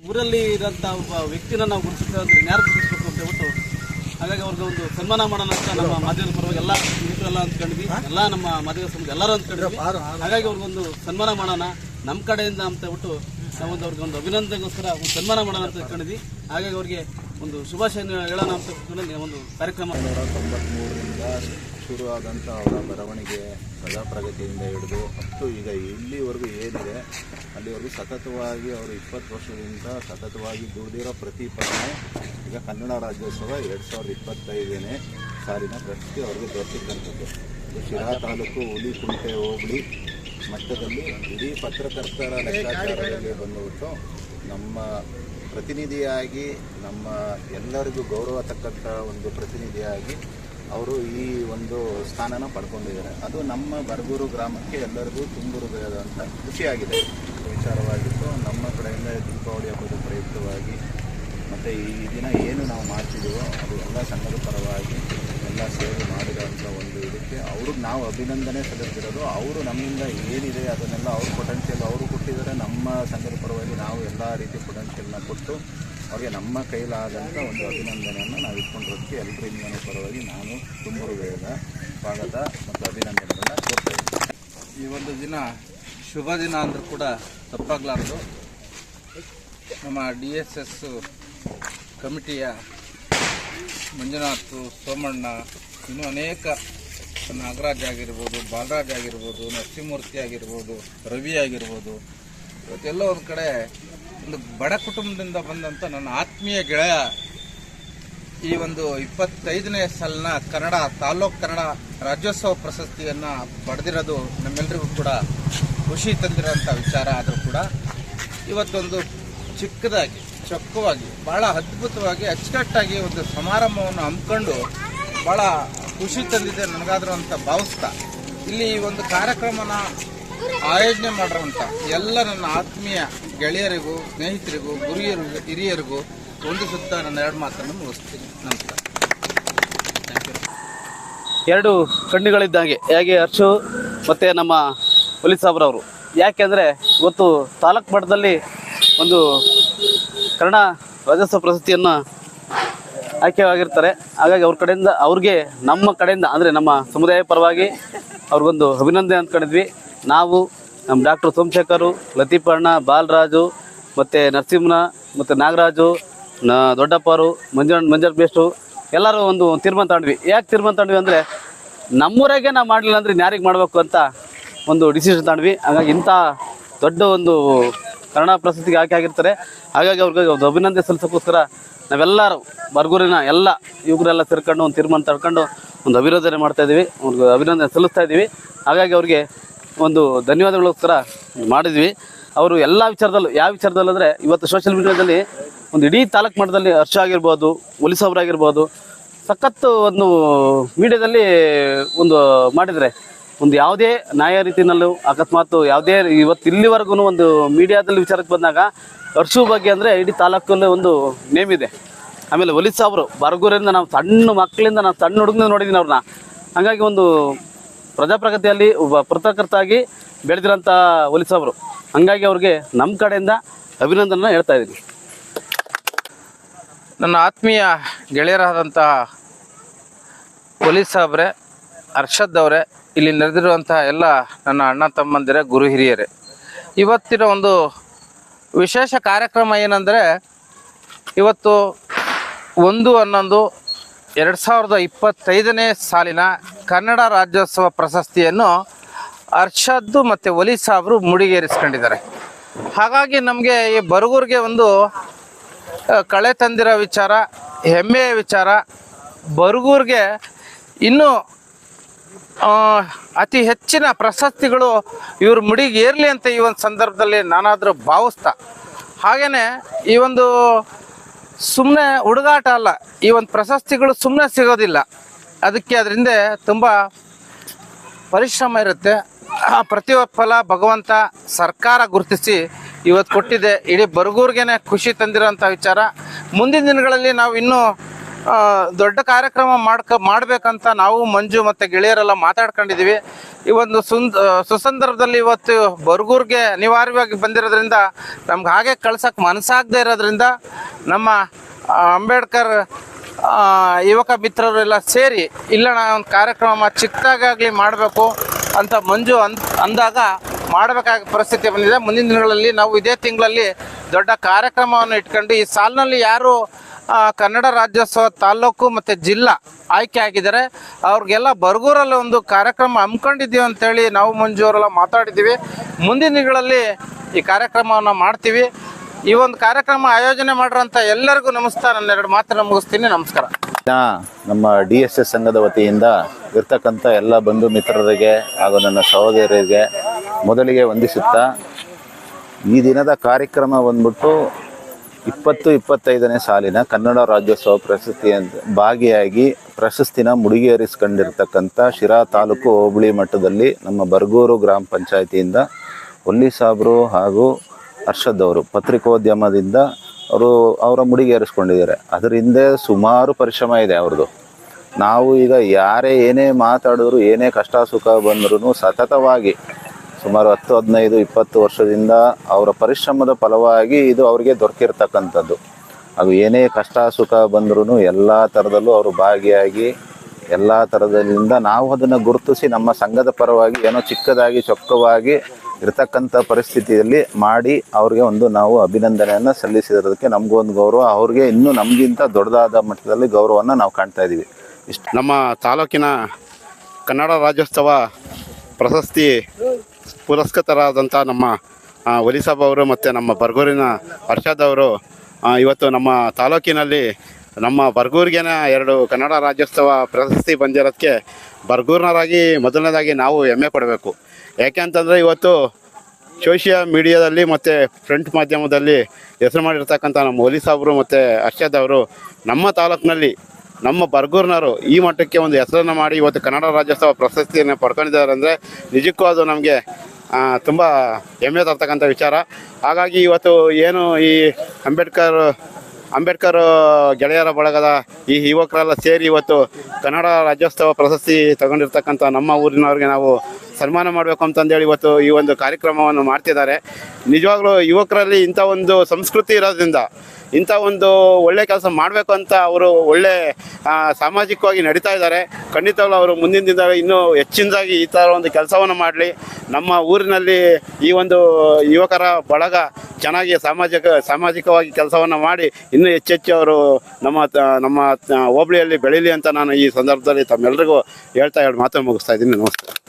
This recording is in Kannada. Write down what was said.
ಊರಲ್ಲಿ ಇರೋಂಥ ಒಬ್ಬ ವ್ಯಕ್ತಿನ ನಾವು ಗುರುತಿಸ್ತೇವೆ ಅಂದ್ರೆ ಗುರುತಿಸ್ಬೇಕು ಅಂತ ಹೇಳ್ಬಿಟ್ಟು ಹಾಗಾಗಿ ಅವ್ರಿಗೆ ಒಂದು ಸನ್ಮಾನ ಮಾಡೋಣ ಅಂತ ನಮ್ಮ ಮಾಧ್ಯಮದ ಪರವಾಗಿ ಎಲ್ಲ ಅಂತ ಅಂದ್ಕೊಂಡ್ವಿ. ಎಲ್ಲ ನಮ್ಮ ಮಾಧ್ಯಮ ಸಮಾಜ ಎಲ್ಲರೂ ಅಂದ್ಕೊಂಡ್ವಿ. ಹಾಗಾಗಿ ಅವ್ರಿಗೊಂದು ಸನ್ಮಾನ ಮಾಡೋಣ ನಮ್ಮ ಕಡೆಯಿಂದ ಅಂತ ಹೇಳ್ಬಿಟ್ಟು ನಾವೊಂದು ಅವ್ರಿಗೆ ಒಂದು ಅಭಿನಂದನೆಗೋಸ್ಕರ ಒಂದು ಸನ್ಮಾನ ಮಾಡೋಣ ಅಂತ ಇಟ್ಕೊಂಡಿದ್ವಿ ಹಾಗಾಗಿ ಅವ್ರಿಗೆ ಒಂದು ಶುಭಾಶಯ ಹೇಳೋಣ ಅಂತ ಒಂದು ಕಾರ್ಯಕ್ರಮ ಶುರುವಾದಂಥ ಅವರ ಬರವಣಿಗೆ ಪ್ರಜಾ ಪ್ರಗತಿಯಿಂದ ಹಿಡಿದು ಅಷ್ಟು ಈಗ ಇಲ್ಲಿವರೆಗೂ ಏನಿದೆ, ಅಲ್ಲಿವರೆಗೂ ಸತತವಾಗಿ ಅವರು ಇಪ್ಪತ್ತು ವರ್ಷದಿಂದ ಸತತವಾಗಿ ದುಡಿದಿರೋ ಪ್ರತಿಫಲನೆ ಈಗ ಕನ್ನಡ ರಾಜ್ಯೋತ್ಸವ ಎರಡು ಸಾವಿರದ ಇಪ್ಪತ್ತೈದನೇ ಸಾಲಿನ ಪ್ರಶಸ್ತಿ ಅವ್ರಿಗೆ ಇದು ಶಿರಾ ತಾಲೂಕು ಹುಲಿಕುಂಟೆ ಹೋಬಳಿ ಮಟ್ಟದಲ್ಲಿ ಇಡೀ ಪತ್ರಕರ್ತರ ಲೆಕ್ಕಾಚಾರದಲ್ಲಿ ಬಂದುಬಿಟ್ಟು ನಮ್ಮ ಪ್ರತಿನಿಧಿಯಾಗಿ ನಮ್ಮ ಎಲ್ಲರಿಗೂ ಗೌರವ ತಕ್ಕಂಥ ಒಂದು ಪ್ರತಿನಿಧಿಯಾಗಿ ಅವರು ಈ ಒಂದು ಸ್ಥಾನನ ಪಡ್ಕೊಂಡಿದ್ದಾರೆ. ಅದು ನಮ್ಮ ಬರಗೂರು ಗ್ರಾಮಕ್ಕೆ ಎಲ್ಲರಿಗೂ ತುಂಬು ಹೃದಯದಂಥ ಖುಷಿಯಾಗಿದೆ. ವಿಚಾರವಾಗಿತ್ತು ನಮ್ಮ ಕಡೆಯಿಂದ ದೀಪಾವಳಿ ಹಬ್ಬದ ಪ್ರಯುಕ್ತವಾಗಿ ಮತ್ತು ಈ ದಿನ ಏನು ನಾವು ಮಾಡ್ತಿದ್ದೀವೋ ಅದು ಎಲ್ಲ ಸಂಘದ ಪರವಾಗಿ ಎಲ್ಲ ಸೇರಿ ಮಾಡಿರೋಂಥ ಒಂದು ಇದಕ್ಕೆ ಅವ್ರಿಗೆ ನಾವು ಅಭಿನಂದನೆ ಸಲ್ಲಿಸ್ತಿರೋದು. ಅವರು ನಮ್ಮಿಂದ ಏನಿದೆ ಅದನ್ನೆಲ್ಲ ಅವ್ರ ಪೊಟೆನ್ಷಿಯಲ್ ಅವರು ಕೊಟ್ಟಿದ್ದಾರೆ. ನಮ್ಮ ಸಂಘದ ಪರವಾಗಿ ನಾವು ಎಲ್ಲ ರೀತಿ ಪೊಟೆನ್ಷಿಯಲ್ನ ಕೊಟ್ಟು ಅವ್ರಿಗೆ ನಮ್ಮ ಕೈಲಾದಂಥ ಒಂದು ಅಭಿನಂದನೆಯನ್ನು ನಾವು ಇಟ್ಕೊಂಡಿರೋದಕ್ಕೆ ಎಲ್ಲರಿಂದ ಪರವಾಗಿ ನಾನು ತುಂಬರು ಹೃದಯದ ಸ್ವಾಗತ ಮತ್ತು ಅಭಿನಂದನೆಗಳನ್ನು ಕೊಡ್ತಾ ಈ ಒಂದು ದಿನ ಶುಭ ದಿನ ಅಂದರೂ ಕೂಡ ತಪ್ಪಾಗಲಾರ್ದು. ನಮ್ಮ ಡಿ ಎಸ್ ಎಸ್ ಕಮಿಟಿಯ ಮಂಜುನಾಥ್, ಸೋಮಣ್ಣ ಇನ್ನೂ ಅನೇಕ ನಾಗರಾಜ್ ಆಗಿರ್ಬೋದು, ಬಾಲರಾಜ್ ಆಗಿರ್ಬೋದು, ನರಸಿಂಹಮೂರ್ತಿ ಆಗಿರ್ಬೋದು, ರವಿ ಆಗಿರ್ಬೋದು, ಇವತ್ತೆಲ್ಲ ಒಂದು ಕಡೆ ಒಂದು ಬಡ ಕುಟುಂಬದಿಂದ ಬಂದಂಥ ನನ್ನ ಆತ್ಮೀಯ ಗೆಳೆಯ ಈ ಒಂದು ಇಪ್ಪತ್ತೈದನೇ ಸಾಲಿನ ಕನ್ನಡ ತಾಲೂಕು ಕನ್ನಡ ರಾಜ್ಯೋತ್ಸವ ಪ್ರಶಸ್ತಿಯನ್ನು ಪಡೆದಿರೋದು ನಮ್ಮೆಲ್ಲರಿಗೂ ಕೂಡ ಖುಷಿ ತಂದಿರೋಂಥ ವಿಚಾರ ಆದರೂ ಕೂಡ ಇವತ್ತೊಂದು ಚಿಕ್ಕದಾಗಿ, ಚೊಕ್ಕವಾಗಿ ಭಾಳ ಅದ್ಭುತವಾಗಿ, ಅಚ್ಚುಕಟ್ಟಾಗಿ ಒಂದು ಸಮಾರಂಭವನ್ನು ಹಮ್ಮಿಕೊಂಡು ಭಾಳ ಖುಷಿ ತಂದಿದೆ ನನಗಾದರೂ ಅಂತ ಭಾವಿಸ್ತಾ. ಇಲ್ಲಿ ಈ ಒಂದು ಕಾರ್ಯಕ್ರಮನ ಆಯೋಜನೆ ಮಾಡಿರುವಂಥ ಎಲ್ಲ ನನ್ನ ಆತ್ಮೀಯ ಗೆಳೆಯರಿಗೂ, ಸ್ನೇಹಿತರಿಗೂ ಗುರಿಯರು ಹಿರಿಯರಿಗೂ ಒಂದು ಸುತ್ತ ನನ್ನ ಎರಡು ಮಾತನ್ನು ಮುಗಿಸ್ತೀನಿ. ನಮಸ್ಕಾರ. ಎರಡು ಕಣ್ಣುಗಳಿದ್ದಂಗೆ. ಹೇಗೆ ಹರ್ಷು ಮತ್ತು ನಮ್ಮ ಪೊಲೀಸ್ ಸಾಬ್ರವರು? ಯಾಕೆಂದರೆ ಇವತ್ತು ತಾಲೂಕು ಮಟ್ಟದಲ್ಲಿ ಒಂದು ಕನ್ನಡ ರಾಜಸ್ವ ಪ್ರಶಸ್ತಿಯನ್ನು ಆಯ್ಕೆವಾಗಿರ್ತಾರೆ ಹಾಗಾಗಿ ಅವ್ರ ಕಡೆಯಿಂದ, ಅವ್ರಿಗೆ ನಮ್ಮ ಕಡೆಯಿಂದ, ಅಂದರೆ ನಮ್ಮ ಸಮುದಾಯ ಪರವಾಗಿ ಅವ್ರಿಗೊಂದು ಅಭಿನಂದನೆ ಅಂದ್ಕೊಂಡಿದ್ವಿ. ನಾವು ನಮ್ಮ ಡಾಕ್ಟರ್ ಸೋಮಶೇಖರು, ಲತೀಪಣ್ಣ, ಬಾಲರಾಜು, ಮತ್ತು ನರಸಿಂಹನ, ಮತ್ತು ನಾಗರಾಜು, ನ ದೊಡ್ಡಪ್ಪರು ಮಂಜು ಮಂಜರ್ ಬೇಸ್ಟು ಎಲ್ಲರೂ ಒಂದು ತೀರ್ಮಾನ ತಗೊಂಡ್ವಿ. ಯಾಕೆ ತೀರ್ಮಾನ ತಗೊಂಡ್ವಿ ಅಂದರೆ, ನಮ್ಮೂರಾಗೆ ನಾವು ಮಾಡಲಿಲ್ಲ ಅಂದರೆ ಯಾರಿಗೆ ಮಾಡಬೇಕು ಅಂತ ಒಂದು ಡಿಸಿಷನ್ ತಗೊಂಡ್ವಿ. ಹಾಗಾಗಿ ಇಂಥ ದೊಡ್ಡ ಒಂದು ಕನ್ನಡ ಪ್ರಶಸ್ತಿಗೆ ಆಯ್ಕೆ ಆಗಿರ್ತಾರೆ. ಹಾಗಾಗಿ ಅವ್ರಿಗೆ ಒಂದು ಅಭಿನಂದನೆ ಸಲ್ಲಿಸೋಕ್ಕೋಸ್ಕರ ನಾವೆಲ್ಲರೂ ಬರ್ಗೂರಿನ ಎಲ್ಲ ಯುವಕರೆಲ್ಲ ಸೇರ್ಕೊಂಡು ಒಂದು ತೀರ್ಮಾನ ತಡ್ಕೊಂಡು ಒಂದು ಅಭಿನಂದನೆ ಮಾಡ್ತಾ ಇದ್ದೀವಿ ಅವ್ರಿಗೆ ಅಭಿನಂದನೆ ಸಲ್ಲಿಸ್ತಾ ಇದ್ದೀವಿ ಹಾಗಾಗಿ ಅವ್ರಿಗೆ ಒಂದು ಧನ್ಯವಾದಗಳೋಸ್ಕರ ಮಾಡಿದ್ವಿ. ಅವರು ಎಲ್ಲ ವಿಚಾರದಲ್ಲೂ ಯಾವ ವಿಚಾರದಲ್ಲೂ ಅಂದರೆ ಇವತ್ತು ಸೋಷಿಯಲ್ ಮೀಡಿಯಾದಲ್ಲಿ ಒಂದು ಇಡೀ ತಾಲೂಕು ಮಟ್ಟದಲ್ಲಿ ಹರ್ಷ ಆಗಿರ್ಬೋದು ಪೊಲೀಸ್ ಅವರಾಗಿರ್ಬೋದು ಸಖತ್ತು ಒಂದು ಮೀಡಿಯಾದಲ್ಲಿ ಒಂದು ಮಾಡಿದರೆ ಒಂದು ಯಾವುದೇ ನ್ಯಾಯ ರೀತಿಯಲ್ಲೂ ಅಕಸ್ಮಾತ್ ಯಾವುದೇ ಇವತ್ತು ಇಲ್ಲಿವರೆಗೂ ಒಂದು ಮೀಡಿಯಾದಲ್ಲಿ ವಿಚಾರಕ್ಕೆ ಬಂದಾಗ ಹರ್ಷು ಬಗ್ಗೆ ಅಂದರೆ ಇಡೀ ತಾಲೂಕಲ್ಲೇ ಒಂದು ನೇಮ್ ಇದೆ. ಆಮೇಲೆ ಒಲಿ ಅವರು, ಬರಗೂರಿಂದ ನಾವು ಸಣ್ಣ ಮಕ್ಕಳಿಂದ ನಾವು ಸಣ್ಣ ಹುಡುಗನ ನೋಡಿದ್ದೀನಿ ಅವ್ರನ್ನ. ಹಾಗಾಗಿ ಒಂದು ಪ್ರಜಾಪ್ರಗತಿಯಲ್ಲಿ ಒಬ್ಬ ಪತ್ರಕರ್ತಾಗಿ ಬೆಳೆದಿರೋಂಥ ಒಲಿ ಸಾಬ್ರು ಹಂಗಾಗಿ ಅವ್ರಿಗೆ ನಮ್ಮ ಕಡೆಯಿಂದ ಅಭಿನಂದನೆ ಹೇಳ್ತಾ ಇದ್ದೀನಿ. ನನ್ನ ಆತ್ಮೀಯ ಗೆಳೆಯರಾದಂಥ ಪೊಲೀಸ್ ಸಾಬ್ರೆ ಅರ್ಷದ್ ಅವರೇ, ಇಲ್ಲಿ ನೆರೆದಿರುವಂಥ ಎಲ್ಲ ನನ್ನ ಅಣ್ಣ ತಮ್ಮಂದಿರೇ, ಗುರು ಹಿರಿಯರೇ. ಇವತ್ತಿನ ಒಂದು ವಿಶೇಷ ಕಾರ್ಯಕ್ರಮ ಏನಂದರೆ, ಇವತ್ತು ಒಂದು ಹನ್ನೊಂದು ಎರಡು ಸಾವಿರದ ಇಪ್ಪತ್ತೈದನೇ ಸಾಲಿನ ಕನ್ನಡ ರಾಜ್ಯೋತ್ಸವ ಪ್ರಶಸ್ತಿಯನ್ನು ಅರ್ಷದ್ದು ಮತ್ತು ಒಲಿ ಸಾಬ್ರು ಮುಡಿಗೇರಿಸ್ಕೊಂಡಿದ್ದಾರೆ. ಹಾಗಾಗಿ ನಮಗೆ ಈ ಬರಗೂರಿಗೆ ಒಂದು ಕಳೆ ತಂದಿರೋ ವಿಚಾರ, ಹೆಮ್ಮೆಯ ವಿಚಾರ, ಬರಗೂರಿಗೆ ಇನ್ನೂ ಅತಿ ಹೆಚ್ಚಿನ ಪ್ರಶಸ್ತಿಗಳು ಇವ್ರ ಮುಡಿಗೇರಲಿ ಅಂತ ಈ ಒಂದು ಸಂದರ್ಭದಲ್ಲಿ ನಾನಾದರೂ ಭಾವಿಸ್ತಾ. ಹಾಗೆಯೇ ಈ ಒಂದು ಸುಮ್ಮನೆ ಹುಡುಗಾಟ ಅಲ್ಲ, ಈ ಒಂದು ಪ್ರಶಸ್ತಿಗಳು ಸುಮ್ಮನೆ ಸಿಗೋದಿಲ್ಲ. ಅದಕ್ಕೆ ಅದರಿಂದ ತುಂಬ ಪರಿಶ್ರಮ ಇರುತ್ತೆ. ಆ ಪ್ರತಿಫಲ ಭಗವಂತ ಸರ್ಕಾರ ಗುರುತಿಸಿ ಇವತ್ತು ಕೊಟ್ಟಿದೆ. ಇಡೀ ಬರಗೂರ್ಗೇನೆ ಖುಷಿ ತಂದಿರೋಂಥ ವಿಚಾರ. ಮುಂದಿನ ದಿನಗಳಲ್ಲಿ ನಾವು ಇನ್ನೂ ದೊಡ್ಡ ಕಾರ್ಯಕ್ರಮ ಮಾಡ್ಕ, ಮಾಡಬೇಕಂತ ನಾವು ಮಂಜು ಮತ್ತು ಗೆಳೆಯರೆಲ್ಲ ಮಾತಾಡ್ಕೊಂಡಿದ್ದೀವಿ. ಈ ಒಂದು ಸುಂದ ಸುಸಂದರ್ಭದಲ್ಲಿ ಇವತ್ತು ಬರಗೂರಿಗೆ ಅನಿವಾರ್ಯವಾಗಿ ಬಂದಿರೋದ್ರಿಂದ, ನಮ್ಗೆ ಹಾಗೆ ಕಳ್ಸೋಕ್ಕೆ ಮನಸ್ಸಾಗದೇ ಇರೋದ್ರಿಂದ ನಮ್ಮ ಅಂಬೇಡ್ಕರ್ ಯುವಕ ಮಿತ್ರರೆಲ್ಲ ಸೇರಿ ಇಲ್ಲ ನಾವು ಒಂದು ಕಾರ್ಯಕ್ರಮ ಚಿಕ್ಕದಾಗಲಿ ಮಾಡಬೇಕು ಅಂತ ಮಂಜು ಅಂದ್, ಅಂದಾಗ ಮಾಡಬೇಕಾದ ಪರಿಸ್ಥಿತಿ ಬಂದಿದೆ. ಮುಂದಿನ ದಿನಗಳಲ್ಲಿ ನಾವು ಇದೇ ತಿಂಗಳಲ್ಲಿ ದೊಡ್ಡ ಕಾರ್ಯಕ್ರಮವನ್ನು ಇಟ್ಕೊಂಡು, ಈ ಸಾಲಿನಲ್ಲಿ ಯಾರು ಕನ್ನಡ ರಾಜ್ಯೋತ್ಸವ ತಾಲೂಕು ಮತ್ತು ಜಿಲ್ಲಾ ಆಯ್ಕೆ ಆಗಿದ್ದಾರೆ, ಅವ್ರಿಗೆಲ್ಲ ಬರ್ಗೂರಲ್ಲಿ ಒಂದು ಕಾರ್ಯಕ್ರಮ ಹಮ್ಮಿಕೊಂಡಿದ್ದೀವಿ ಅಂತೇಳಿ ನಾವು ಮಂಜು ಅವರೆಲ್ಲ ಮಾತಾಡಿದ್ದೀವಿ. ಮುಂದಿನ ದಿನಗಳಲ್ಲಿ ಈ ಕಾರ್ಯಕ್ರಮವನ್ನು ಮಾಡ್ತೀವಿ. ಈ ಒಂದು ಕಾರ್ಯಕ್ರಮ ಆಯೋಜನೆ ಮಾಡಿರುವಂತ ಎಲ್ಲರಿಗೂ ನಮಸ್ಕಾರ. ಎರಡು ಮಾತನ್ನು ಮುಗಿಸ್ತೀನಿ. ನಮಸ್ಕಾರ. ನಮ್ಮ ಡಿ ಎಸ್ ಎಸ್ ಸಂಘದ ವತಿಯಿಂದ ಇರ್ತಕ್ಕಂಥ ಎಲ್ಲ ಬಂಧು ಮಿತ್ರರಿಗೆ ಹಾಗೂ ನನ್ನ ಸಹೋದರರಿಗೆ ಮೊದಲಿಗೆ ವಂದಿಸುತ್ತಾ ಈ ದಿನದ ಕಾರ್ಯಕ್ರಮ ಬಂದ್ಬಿಟ್ಟು ಇಪ್ಪತ್ತು ಇಪ್ಪತ್ತೈದನೇ ಸಾಲಿನ ಕನ್ನಡ ರಾಜ್ಯೋತ್ಸವ ಪ್ರಶಸ್ತಿ ಭಾಗಿಯಾಗಿ ಪ್ರಶಸ್ತಿನ ಮುಡಿಗೇರಿಸ್ಕೊಂಡಿರ್ತಕ್ಕಂಥ ಶಿರಾ ತಾಲೂಕು ಹೋಬಳಿ ಮಟ್ಟದಲ್ಲಿ ನಮ್ಮ ಬರ್ಗೂರು ಗ್ರಾಮ ಪಂಚಾಯತಿಯಿಂದ ಒಲ್ಲಿ ಹಾಗೂ ಹರ್ಷದ್ ಅವರು ಪತ್ರಿಕೋದ್ಯಮದಿಂದ ಅವರು ಅವರ ಮುಡಿಗೇರಿಸ್ಕೊಂಡಿದ್ದಾರೆ ಅದರ ಹಿಂದೆ ಸುಮಾರು ಪರಿಶ್ರಮ ಇದೆ ಅವ್ರದ್ದು. ನಾವು ಈಗ ಯಾರೇ ಏನೇ ಮಾತಾಡಿದ್ರು, ಏನೇ ಕಷ್ಟ ಸುಖ ಬಂದ್ರೂ ಸತತವಾಗಿ ಸುಮಾರು ಹತ್ತು, ಹದಿನೈದು, ಇಪ್ಪತ್ತು ವರ್ಷದಿಂದ ಅವರ ಪರಿಶ್ರಮದ ಫಲವಾಗಿ ಇದು ಅವರಿಗೆ ದೊರಕಿರ್ತಕ್ಕಂಥದ್ದು. ಅದು ಏನೇ ಕಷ್ಟ ಸುಖ ಬಂದ್ರೂ ಎಲ್ಲ ಥರದಲ್ಲೂ ಅವರು ಭಾಗಿಯಾಗಿ ಎಲ್ಲ ಥರದಿಂದ ನಾವು ಅದನ್ನು ಗುರುತಿಸಿ ನಮ್ಮ ಸಂಘದ ಪರವಾಗಿ ಏನೋ ಚಿಕ್ಕದಾಗಿ, ಚೊಕ್ಕವಾಗಿ ಇರತಕ್ಕಂಥ ಪರಿಸ್ಥಿತಿಯಲ್ಲಿ ಮಾಡಿ ಅವ್ರಿಗೆ ಒಂದು ನಾವು ಅಭಿನಂದನೆಯನ್ನು ಸಲ್ಲಿಸಿರೋದಕ್ಕೆ ನಮಗೂ ಒಂದು ಗೌರವ. ಅವ್ರಿಗೆ ಇನ್ನೂ ನಮಗಿಂತ ದೊಡ್ಡದಾದ ಮಟ್ಟದಲ್ಲಿ ಗೌರವವನ್ನು ನಾವು ಕಾಣ್ತಾ ಇದ್ದೀವಿ ಇಷ್ಟು. ನಮ್ಮ ತಾಲೂಕಿನ ಕನ್ನಡ ರಾಜ್ಯೋತ್ಸವ ಪ್ರಶಸ್ತಿ ಪುರಸ್ಕೃತರಾದಂಥ ನಮ್ಮ ಒಲಿಸಾಬ್ ಅವರು ಮತ್ತು ನಮ್ಮ ಬರ್ಗೂರಿನ ಹರ್ಷದ್ ಅವರು ಇವತ್ತು ನಮ್ಮ ತಾಲೂಕಿನಲ್ಲಿ ನಮ್ಮ ಬರ್ಗೂರಿಗೆನ ಎರಡು ಕನ್ನಡ ರಾಜ್ಯೋತ್ಸವ ಪ್ರಶಸ್ತಿ ಬಂದಿರೋದಕ್ಕೆ ಬರ್ಗೂರ್ನರಾಗಿ ಮೊದಲನೇದಾಗಿ ನಾವು ಹೆಮ್ಮೆ ಪಡಬೇಕು. ಯಾಕೆ ಅಂತಂದರೆ ಇವತ್ತು ಸೋಷಿಯಲ್ ಮೀಡಿಯಾದಲ್ಲಿ ಮತ್ತು ಫ್ರಂಟ್ ಮಾಧ್ಯಮದಲ್ಲಿ ಹೆಸರು ಮಾಡಿರ್ತಕ್ಕಂಥ ನಮ್ಮ ಒಲಿ ಸಾಬ್ರು ಮತ್ತು ಅರ್ಷದ್ ಅವರು ನಮ್ಮ ತಾಲೂಕಿನಲ್ಲಿ ನಮ್ಮ ಬರ್ಗೂರ್ನವರು ಈ ಮಟ್ಟಕ್ಕೆ ಒಂದು ಹೆಸರನ್ನು ಮಾಡಿ ಇವತ್ತು ಕನ್ನಡ ರಾಜ್ಯೋತ್ಸವ ಪ್ರಶಸ್ತಿಯನ್ನು ಪಡ್ಕೊಂಡಿದ್ದಾರೆ ಅಂದರೆ ನಿಜಕ್ಕೂ ಅದು ನಮಗೆ ತುಂಬ ಹೆಮ್ಮೆ ತರ್ತಕ್ಕಂಥ ವಿಚಾರ. ಹಾಗಾಗಿ ಇವತ್ತು ಏನು ಈ ಅಂಬೇಡ್ಕರ್ ಅಂಬೇಡ್ಕರ್ ಗೆಳೆಯರ ಬಳಗದ ಈ ಯುವಕರೆಲ್ಲ ಸೇರಿ ಇವತ್ತು ಕನ್ನಡ ರಾಜ್ಯೋತ್ಸವ ಪ್ರಶಸ್ತಿ ತಗೊಂಡಿರ್ತಕ್ಕಂಥ ನಮ್ಮ ಊರಿನವ್ರಿಗೆ ನಾವು ಸನ್ಮಾನ ಮಾಡಬೇಕು ಅಂತಂದೇಳಿ ಇವತ್ತು ಈ ಒಂದು ಕಾರ್ಯಕ್ರಮವನ್ನು ಮಾಡ್ತಿದ್ದಾರೆ. ನಿಜವಾಗ್ಲೂ ಯುವಕರಲ್ಲಿ ಇಂಥ ಒಂದು ಸಂಸ್ಕೃತಿ ಇರೋದ್ರಿಂದ, ಇಂಥ ಒಂದು ಒಳ್ಳೆ ಕೆಲಸ ಮಾಡಬೇಕು ಅಂತ ಅವರು ಒಳ್ಳೆ ಸಾಮಾಜಿಕವಾಗಿ ನಡೀತಾ ಇದ್ದಾರೆ. ಖಂಡಿತವಾಗ್ಲೂ ಅವರು ಮುಂದಿನ ದಿನದಲ್ಲಿ ಇನ್ನೂ ಹೆಚ್ಚಿನದಾಗಿ ಈ ಥರ ಒಂದು ಕೆಲಸವನ್ನು ಮಾಡಲಿ. ನಮ್ಮ ಊರಿನಲ್ಲಿ ಈ ಒಂದು ಯುವಕರ ಬಳಗ ಚೆನ್ನಾಗಿ ಸಾಮಾಜಿಕ, ಸಾಮಾಜಿಕವಾಗಿ ಕೆಲಸವನ್ನು ಮಾಡಿ ಇನ್ನೂ ಹೆಚ್ಚೆಚ್ಚು ಅವರು ನಮ್ಮ ನಮ್ಮ ಹೋಬಳಿಯಲ್ಲಿ ಬೆಳೀಲಿ ಅಂತ ನಾನು ಈ ಸಂದರ್ಭದಲ್ಲಿ ತಮ್ಮೆಲ್ಲರಿಗೂ ಹೇಳ್ತಾ ಎರಡು ಮಾತನ್ನು ಮುಗಿಸ್ತಾ ಇದ್ದೀನಿ. ನಮಸ್ಕಾರ.